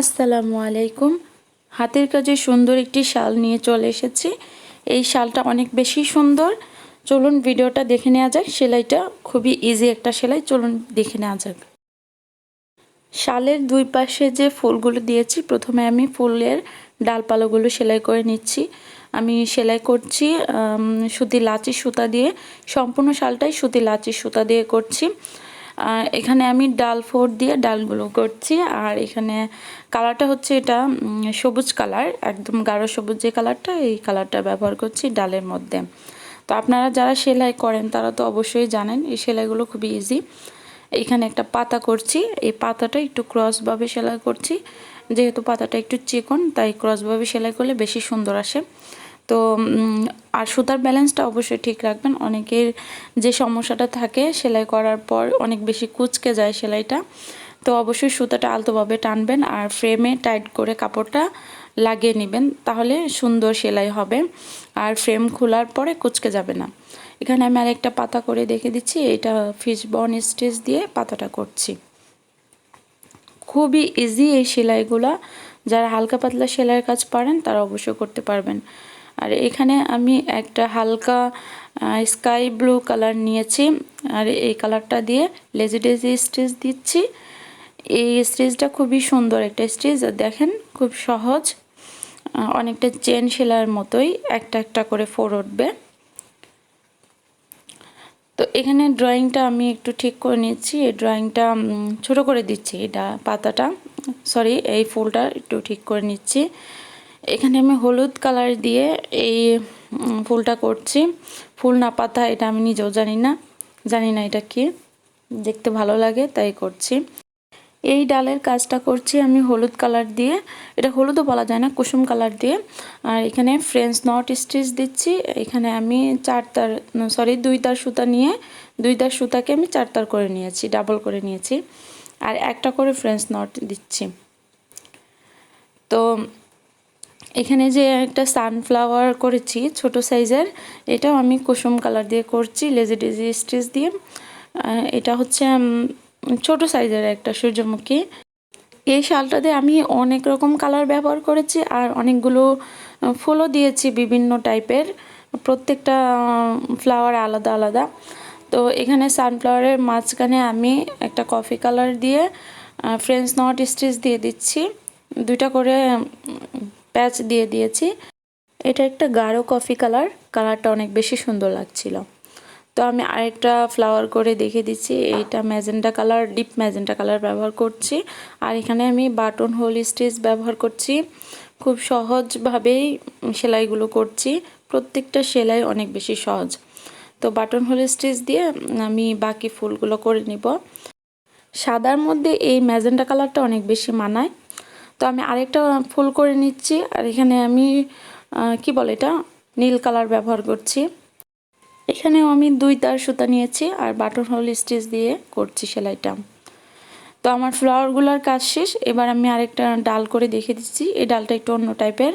আসসালামু আলাইকুম। হাতের কাজে সুন্দর একটি শাল নিয়ে চলে এসেছি। এই শালটা অনেক বেশি সুন্দর। চলুন ভিডিওটা দেখে নেওয়া যাক। সেলাইটা খুবই ইজি একটা সেলাই। চলুন দেখে নেওয়া যাক। শালের দুই পাশে যে ফুলগুলো দিয়েছি, প্রথমে আমি ফুলের ডালপালাগুলো সেলাই করে নিচ্ছি। আমি সেলাই করছি সুতি লাচি সুতা দিয়ে। সম্পূর্ণ শালটাই সুতি লাচি সুতা দিয়ে করছি। এখানে আমি ডাল ফোর দিয়ে ডালগুলো করছি। আর এখানে কালারটা হচ্ছে এটা সবুজ কালার, একদম গাঢ় সবুজ যে কালারটা, এই কালারটা ব্যবহার করছি ডালের মধ্যে। তো আপনারা যারা সেলাই করেন, তারা তো অবশ্যই জানেন, এই সেলাইগুলো খুবই ইজি এখানে একটা পাতা করছি, এই পাতাটা একটু ক্রসভাবে সেলাই করছি। যেহেতু পাতাটা একটু চিকন, তাই ক্রসভাবে সেলাই করলে বেশি সুন্দর আসে। তো আর সুতার ব্যালেন্সটা অবশ্যই ঠিক রাখবেন। অনেকের যে সমস্যাটা থাকে সেলাই করার পর অনেক বেশি কুচকে যায় সেলাইটা। তো অবশ্যই সুতাটা আলতোভাবে টানবেন আর ফ্রেমে টাইট করে কাপড়টা লাগিয়ে নেবেন, তাহলে সুন্দর সেলাই হবে। আর ফ্রেম খোলার পরে কুচকে যাবে না। এখানে আমি আর একটা পাতা করে দেখে দিচ্ছি, এটা ফিশ বন স্টিচ দিয়ে পাতাটা করছি। খুবই ইজি এই সেলাইগুলো। যারা হালকা পাতলা সেলাইয়ের কাজ পারেন, তারা অবশ্যই করতে পারবেন। আর এখানে আমি একটা হালকা স্কাই ব্লু কালার নিয়েছি। আর এই কালারটা দিয়ে লেজি ডেজি স্টিচ দিচ্ছি। এই স্টিচটা খুবই সুন্দর একটা স্টিচ দেখেন খুব সহজ। অনেকটা চেন সেলাইয়ের মতোই একটা একটা করে ফোর উঠবে। তো এখানে ড্রয়িংটা আমি একটু ঠিক করে নিচ্ছি। এই ড্রয়িংটা ছোট করে দিচ্ছি, এটা পাতাটা। সরি এই ফুলটা একটু ঠিক করে নিচ্ছি। এখানে আমি হলুদ কালার দিয়ে এই ফুলটা করছি। ফুল না পাতা, এটা আমি নিজেও জানি না। জানি না এটা কি। দেখতে ভালো লাগে, তাই করছি। এই ডালের কাজটা করছি আমি হলুদ কালার দিয়ে। এটা হলুদও বলা যায় না, কুসুম কালার দিয়ে। আর এখানে ফ্রেঞ্চ নট স্টিচ দিচ্ছি। এখানে আমি চার তার সরি দুই তার সুতা নিয়ে, দুই তার সুতাকে আমি চার তার করে নিয়েছি ডাবল করে নিয়েছি। আর একটা করে ফ্রেঞ্চ নট দিচ্ছি। তো এখানে যে একটা সানফ্লাওয়ার করেছি, ছোট সাইজের এটাও আমি কুসুম কালার দিয়ে করছি লেজি ডেজি স্টিচ দিয়ে। এটা হচ্ছে ছোট সাইজের একটা সূর্যমুখী। এই শালটাতে আমি অনেক রকম কালার ব্যবহার করেছি আর অনেকগুলো ফুলও দিয়েছি বিভিন্ন টাইপের প্রত্যেকটা ফ্লাওয়ার আলাদা আলাদা। তো এখানে সানফ্লাওয়ারের মাঝখানে আমি একটা কফি কালার দিয়ে ফ্রেঞ্চ নট স্টিচ দিয়ে দিচ্ছি। দুইটা করে প্যাচ দিয়ে দিয়েছি। এটা একটা গাঢ় কফি কালার, কালারটা অনেক বেশি সুন্দর লাগছিল। তো আমি আরেকটা ফ্লাওয়ার করে দেখে দিচ্ছি। এইটা magenta colour, deep magenta colour ব্যবহার করছি। আর এখানে আমি বাটন হোল স্টিচ ব্যবহার করছি। খুব সহজভাবেই সেলাইগুলো করছি। প্রত্যেকটা সেলাই অনেক বেশি সহজ। তো বাটন হোল স্টিচ দিয়ে আমি বাকি ফুলগুলো করে নিব। সাদার মধ্যে এই ম্যাজেন্টা কালারটা অনেক বেশি মানায়। তো আমি আরেকটা ফুল করে নিচ্ছি। আর এখানে আমি কি বলে এটা? নীল কালার ব্যবহার করছি। এখানেও আমি দুই তার সুতা নিয়েছি আর বাটন হোল স্টিচ দিয়ে করছি সেলাইটা। তো আমার ফ্লাওয়ারগুলোর কাজ শেষ। এবার আমি আরেকটা ডাল করে দেখে দিচ্ছি। এই ডালটা একটু অন্য টাইপের।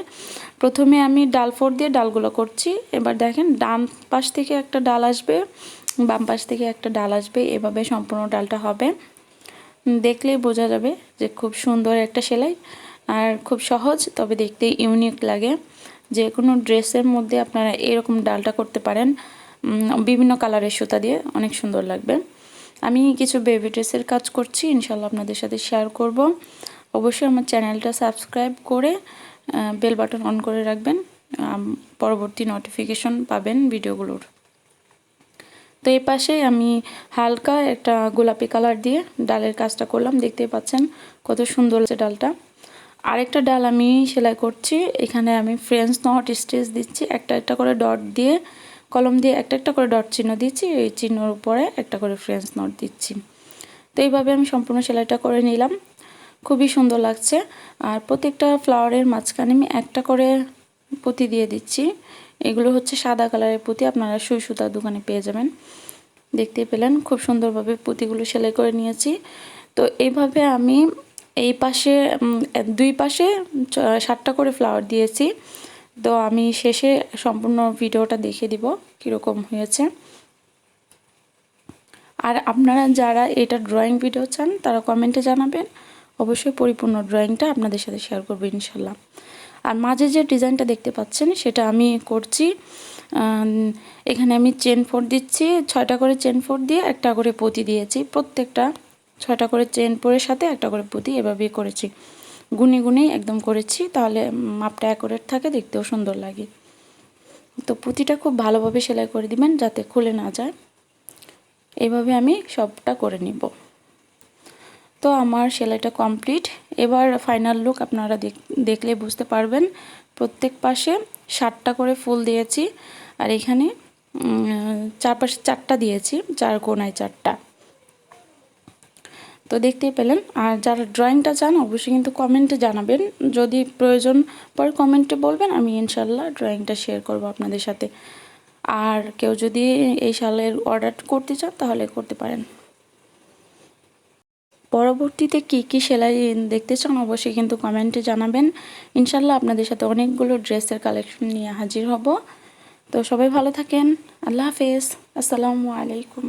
প্রথমে আমি ডাল ফোর দিয়ে ডালগুলো করছি। এবার দেখেন, ডান পাশ থেকে একটা ডাল আসবে, বাম পাশ থেকে একটা ডাল আসবে। এভাবে সম্পূর্ণ ডালটা হবে। দেখলেই বোঝা যাবে যে খুব সুন্দর একটা সেলাই আর খুব সহজ, তবে দেখতে ইউনিক লাগে। যে কোনো ড্রেসের মধ্যে আপনারা এরকম ডালটা করতে পারেন। বিভিন্ন কালারের সুতা দিয়ে অনেক সুন্দর লাগবে। আমি কিছু বেবি ড্রেসের কাজ করছি ইনশাল্লাহ আপনাদের সাথে শেয়ার করব। অবশ্যই আমার চ্যানেলটা সাবস্ক্রাইব করে বেল বাটন অন করে রাখবেন। পরবর্তী নোটিফিকেশন পাবেন ভিডিওগুলোর তো এই পাশে আমি হালকা একটা গোলাপি কালার দিয়ে ডালের কাজটা করলাম। দেখতেই পাচ্ছেন কত সুন্দর হচ্ছে ডালটা। আরেকটা ডাল আমি সেলাই করছি। এখানে আমি ফ্রেঞ্চ নট স্টিচ দিচ্ছি। একটা একটা করে ডট দিয়ে, কলম দিয়ে একটা একটা করে ডট চিহ্ন দিচ্ছি। এই চিহ্নর উপরে একটা করে ফ্রেঞ্চ নট দিচ্ছি। তো এইভাবে আমি সম্পূর্ণ সেলাইটা করে নিলাম। খুবই সুন্দর লাগছে। আর প্রত্যেকটা ফ্লাওয়ারের মাঝখানে আমি একটা করে পুঁতি দিয়ে দিচ্ছি। এগুলো হচ্ছে সাদা কালারের পুঁতি, আপনারা সুই সুতার দোকানে পেয়ে যাবেন। দেখতে পেলেন, খুব সুন্দরভাবে পুঁতিগুলো সেলাই করে নিয়েছি। তো এইভাবে আমি এই পাশে দুই পাশে সাতটা করে ফ্লাওয়ার দিয়েছি। তো আমি শেষে সম্পূর্ণ ভিডিওটা দেখে দিব কীরকম হয়েছে। আর আপনারা যারা এটা ড্রয়িং ভিডিও চান, তারা কমেন্টে জানাবেন। অবশ্যই পরিপূর্ণ ড্রয়িংটা আপনাদের সাথে শেয়ার করব ইনশাল্লাহ। আর মাঝে যে ডিজাইনটা দেখতে পাচ্ছেন, সেটা আমি করছি। এখানে আমি চেন ফোর দিচ্ছি, ছয়টা করে চেন ফোর দিয়ে একটা করে পুঁতি দিয়েছি। প্রত্যেকটা ছয়টা করে চেন ফোরের সাথে একটা করে পুঁতি এভাবেই করেছি। গুনে গুনেই একদম করেছি, তাহলে মাপটা অ্যাকুরেট থাকে, দেখতেও সুন্দর লাগে। তো পুঁতিটা খুব ভালোভাবে সেলাই করে দিবেন, যাতে খুলে না যায়। এইভাবে আমি সবটা করে নিব। তো আমার সেলাইটা কমপ্লিট। এবার ফাইনাল লুক আপনারা দেখ- দেখলে বুঝতে পারবেন। প্রত্যেক পাশে ষাটটা করে ফুল দিয়েছি। আর এখানে চারপাশে চারটা দিয়েছি, চার কোনায় চারটা। তো দেখতেই পেলেন। আর যারা ড্রয়িংটা চান, অবশ্যই কিন্তু কমেন্টে জানাবেন। যদি প্রয়োজন পরে কমেন্টে বলবেন, আমি ইনশাল্লাহ ড্রয়িংটা শেয়ার করব আপনাদের সাথে। আর কেউ যদি এই সালের অর্ডার করতে চান, তাহলে করতে পারেন। পরবর্তীতে কি কি সেলাই দেখতে চান অবশ্যই কিন্তু কমেন্টে জানাবেন। ইনশাল্লাহ আপনাদের সাথে অনেকগুলো ড্রেসের কালেকশন নিয়ে হাজির হব। তো সবাই ভালো থাকেন। আল্লাহ হাফেজ। আসসালামু আলাইকুম।